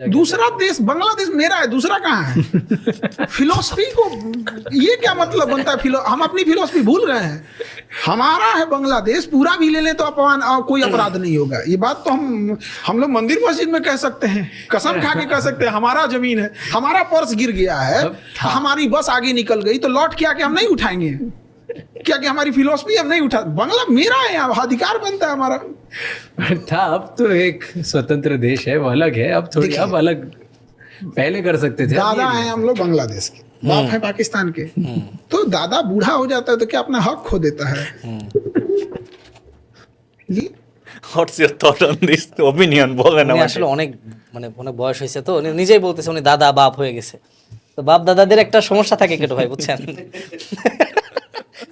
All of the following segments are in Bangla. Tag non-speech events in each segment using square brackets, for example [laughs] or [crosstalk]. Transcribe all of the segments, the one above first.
दूसरा देश बांग्लादेश मेरा है दूसरा कहाँ है? [laughs] फिलोसफी को ये क्या मतलब बनता है? फिलो हम अपनी फिलोसफी भूल रहे हैं। हमारा है बांग्लादेश पूरा भी ले लें तो अपमान कोई अपराध नहीं होगा। ये बात तो हम हम लोग मंदिर मस्जिद में कह सकते हैं कसम खा के कह सकते हैं हमारा ज़मीन है हमारा पर्स गिर गया है हमारी बस आगे निकल गई तो लौट के आके हम नहीं उठाएँगे। क्या कि हमारी फिलोसफी हम नहीं उठा बांग्ला मेरा है यहाँ अधिकार बनता है हमारा था अब तो एक स्वतंत्र देश है वो अलग है अब थोड़ी देखिए। अब अलग पहले कर सकते थे अब दादा ये हैं हम लोग बांग्लादेश के बाप है पाकिस्तान के तो दादा बूढ़ा हो जाता है तो क्या अपना हक खो देता है जी what's your thought on this opinion বলেন উনি আমাকে আসলে অনেক মানে অনেক বয়স হয়েছে তো উনি নিজেই বলতেছে উনি দাদা বাপ হয়ে গেছে তো বাপ দাদাদের একটা সমস্যা থাকে কেটে ভাই বুঝছেন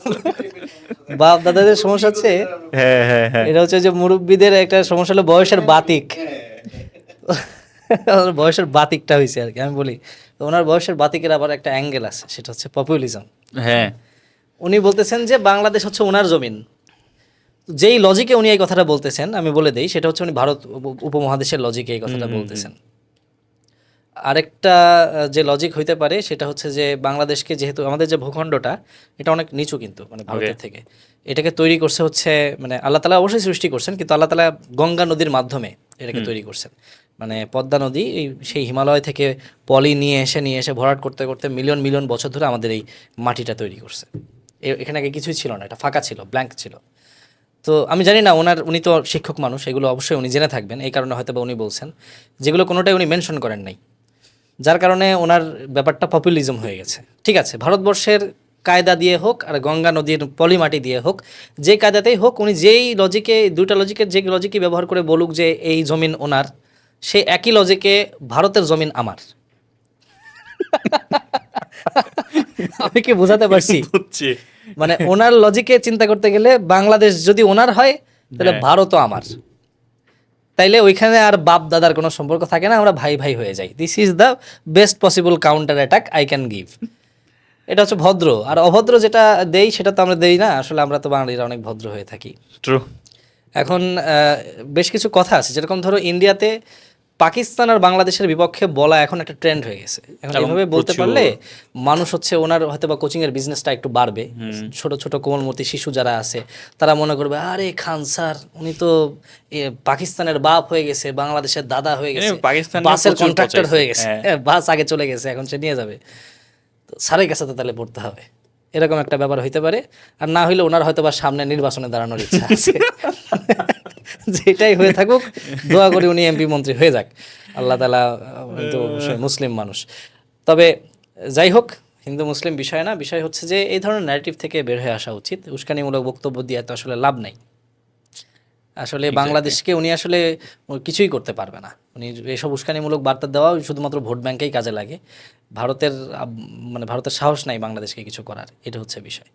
[laughs] বাপ দাদাদের সমস্যা হচ্ছে হ্যাঁ হ্যাঁ হ্যাঁ। এটা হচ্ছে যে মুরব্বীদের একটা সমস্যা হলো বয়সের বাতিক। [laughs] বয়সের বাতিকটা হয়েছে আর কি আমি বলি। তো ওনার বয়সের বাতিকের আবার একটা অ্যাঙ্গেল আছে সেটা হচ্ছে পপুলিজম হ্যাঁ। উনি বলতেছেন যে বাংলাদেশ হচ্ছে ওনার জমিন। যেই লজিকে উনি এই কথাটা বলতেছেন আমি বলে দিই সেটা হচ্ছে উনি ভারত উপমহাদেশের লজিকে এই কথাটা বলতেছেন। আরেকটা যে লজিক হইতে পারে সেটা হচ্ছে যে বাংলাদেশকে যেহেতু আমাদের যে ভূখণ্ডটা এটা অনেক নিচু কিন্তু মানে ভারতের থেকে। এটাকে তৈরি করছে হচ্ছে মানে আল্লাহ তালা অবশ্যই সৃষ্টি করছেন কিন্তু আল্লাহ তালা গঙ্গা নদীর মাধ্যমে এটাকে তৈরি করছেন। মানে পদ্মা নদী এই সেই হিমালয় থেকে পলি নিয়ে এসে নিয়ে এসে ভরাট করতে করতে মিলিয়ন মিলিয়ন বছর ধরে আমাদের এই মাটিটা তৈরি করছে। এখানে আগে কিছুই ছিল না এটা ফাঁকা ছিল ব্ল্যাঙ্ক ছিল। তো আমি জানি না ওনার উনি তো শিক্ষক মানুষ এগুলো অবশ্যই উনি জেনে থাকবেন এই কারণে হয়তো বা উনি বলছেন। যেগুলো কোনোটাই উনি মেনশন করেন নাই। যার কারণে ওনার ব্যাপারটা পপুলিজম হয়ে গেছে। ঠিক আছে ভারতবর্ষের কায়দা দিয়ে হোক আর গঙ্গা নদীর পলিমাটি দিয়ে হোক যে কায়দাতেই হোক উনি যেই লজিকে দুইটা লজিকের যে লজিকে ব্যবহার করে বলুক যে এই জমিন ওনার সে একই লজিকে ভারতের জমিন আমার। আমি কি বোঝাতে পারছি? মানে ওনার লজিকে চিন্তা করতে গেলে বাংলাদেশ যদি ওনার হয় তাহলে ভারতও আমার। তাইলে ওইখানে আর বাপ দাদার কোনো সম্পর্ক থাকে না আমরা ভাই ভাই হয়ে যাই। This is the best possible counter attack I can give এটা হচ্ছে ভদ্র আর অভদ্র যেটা দেই সেটা তো আমরা দেই না আসলে আমরা তো বাঙালিরা অনেক ভদ্র হয়ে থাকি। ট্রু এখন বেশ কিছু কথা আছে যেরকম ধরো ইন্ডিয়াতে পাকিস্তান আর বাংলাদেশের বিপক্ষে বলা এখন একটা ট্রেন্ড হয়ে গেছে। এখন এবং এইভাবে বলতে পারলে মানুষ হচ্ছে ওনার হয়তো বা কোচিং এর বিজনেসটা একটু বাড়বে। ছোট ছোট কোমলমতি শিশু যারা আছে তারা মনে করবে আরে খান স্যার উনি তো পাকিস্তানের বাপ হয়ে গেছে বাংলাদেশের দাদা হয়ে গেছে বাসের কন্ট্রাক্টর হয়ে গেছে। হ্যাঁ। হ্যাঁ, বাস আগে চলে গেছে এখন সে নিয়ে যাবে। তো স্যারের কাছে তো তাহলে পড়তে হবে। এরকম একটা ব্যাপার হইতে পারে। আর না হইলে ওনার হয়তো বা সামনে নির্বাচনে দাঁড়ানোর ইচ্ছা আছে। যেটাই হয়ে থাকুক, দোয়া করি উনি এমপি মন্ত্রী হয়ে যাক। আল্লাহ তালা মুসলিম মানুষ। তবে যাই হোক, হিন্দু মুসলিম বিষয় না, বিষয় হচ্ছে যে এই ধরনের ন্যারেটিভ থেকে বের হয়ে আসা উচিত। উস্কানিমূলক বক্তব্য দিয়ে তো আসলে লাভ নাই। আসলে বাংলাদেশকে উনি আসলে কিছুই করতে পারবে না। উনি এসব উস্কানিমূলক বার্তা দেওয়া শুধুমাত্র ভোট ব্যাংকেই কাজে লাগে। ভারতের মানে ভারতের সাহস নাই বাংলাদেশকে কিছু করার এটা হচ্ছে বিষয়।